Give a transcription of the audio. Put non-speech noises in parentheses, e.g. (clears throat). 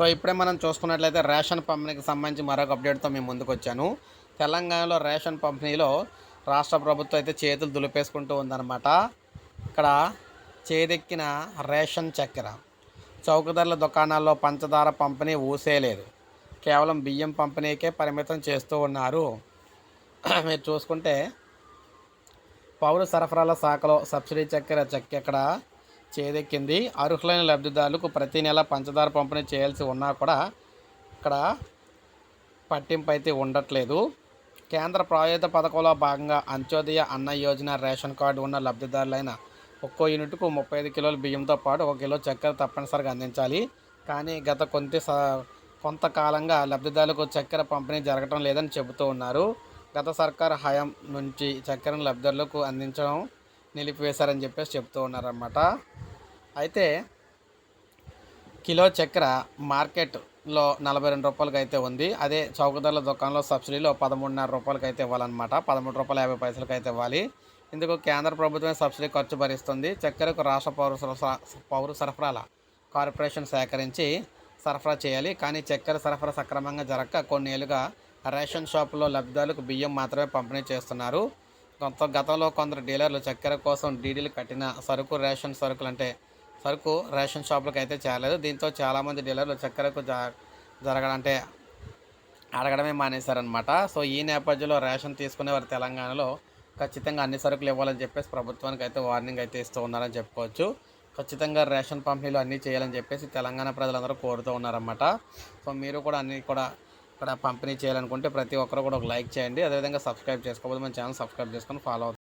So ఇప్పుడే మనం చూసుకున్నట్లయితే రేషన్ పంపిణీకి సంబంధించి మరొక అప్డేట్తో మేము ముందుకు వచ్చాను తెలంగాణలో రేషన్ పంపిణీలో రాష్ట్ర ప్రభుత్వం అయితే చేతులు దులిపేసుకుంటూ ఉందన్నమాట. ఇక్కడ చేదెక్కిన రేషన్ చక్కెర. చౌకధరల దుకాణాల్లో పంచదార పంపిణీ ఊసేయలేదు కేవలం బియ్యం పంపిణీకే పరిమితం చేస్తూ ఉన్నారు. (clears throat) మీరు చూసుకుంటే పౌర సరఫరాల శాఖలో సబ్సిడీ చక్కెర చక్కెర చేదెక్కింది. అర్హులైన లబ్ధిదారులకు ప్రతి నెల పంచదార పంపిణీ చేయాల్సి ఉన్నా కూడా ఇక్కడ పట్టింపు అయితే ఉండట్లేదు. కేంద్ర ప్రాయోజిత పథకంలో భాగంగా అంత్యోదయ అన్న యోజన రేషన్ కార్డు ఉన్న లబ్ధిదారులైన ఒక్కో యూనిట్కు ముప్పై ఐదు కిలోల బియ్యంతో పాటు ఒక కిలో చక్కెర తప్పనిసరిగా అందించాలి. కానీ గత కొంత కొంతకాలంగా లబ్ధిదారులకు చక్కెర పంపిణీ జరగటం లేదని చెబుతూ ఉన్నారు. గత సర్కార్ హయాం నుంచి చక్కెరను లబ్ధిదారులకు అందించడం నిలిపివేశారని చెప్పేసి చెప్తూ ఉన్నారన్నమాట. అయితే కిలో చక్కెర మార్కెట్లో నలభై రెండు రూపాయలకి అయితే ఉంది. అదే చౌకధరల దుకాణంలో సబ్సిడీలో పదమూడున్నర రూపాయలకి అయితే ఇవ్వాలన్నమాట. పదమూడు రూపాయల యాభై పైసలకి అయితే ఇవ్వాలి. ఇందుకు కేంద్ర ప్రభుత్వమే సబ్సిడీ ఖర్చు భరిస్తుంది. చక్కెరకు రాష్ట్ర పౌర సరఫరా పౌర సరఫరాల కార్పొరేషన్ సేకరించి సరఫరా చేయాలి. కానీ చక్కెర సరఫరా సక్రమంగా జరగక ఏళ్ళుగా రేషన్ షాపులో లబ్ధిదారులకు బియ్యం మాత్రమే పంపిణీ చేస్తున్నారు. కొంత గతంలో కొందరు డీలర్లు చక్కెర కోసం డీడీలు కట్టిన సరుకు రేషన్ సరుకులు అంటే సరుకు రేషన్ షాపులకు అయితే చేరలేదు. దీంతో చాలామంది డీలర్లు చక్కెరకు జరగడంటే అడగడమే మానేశారనమాట సో ఈ నేపథ్యంలో రేషన్ తీసుకునే వారు తెలంగాణలో ఖచ్చితంగా అన్ని సరుకులు ఇవ్వాలని చెప్పేసి ప్రభుత్వానికి అయితే వార్నింగ్ అయితే ఇస్తూ ఉన్నారని చెప్పుకోవచ్చు. ఖచ్చితంగా రేషన్ పంపిణీలు అన్నీ చేయాలని చెప్పేసి తెలంగాణ ప్రజలందరూ కోరుతూ ఉన్నారన్నమాట. సో మీరు కూడా అన్నీ కూడా ఇక్కడ పంపిణీ చేయాలనుకుంటే ప్రతి ఒక్కరు కూడా ఒక లైక్ చేయండి. అదేవిధంగా సబ్స్క్రైబ్ చేసుకోకపోతే మన ఛానల్ సబ్స్క్రైబ్ చేసుకొని ఫాలో అవుతుంది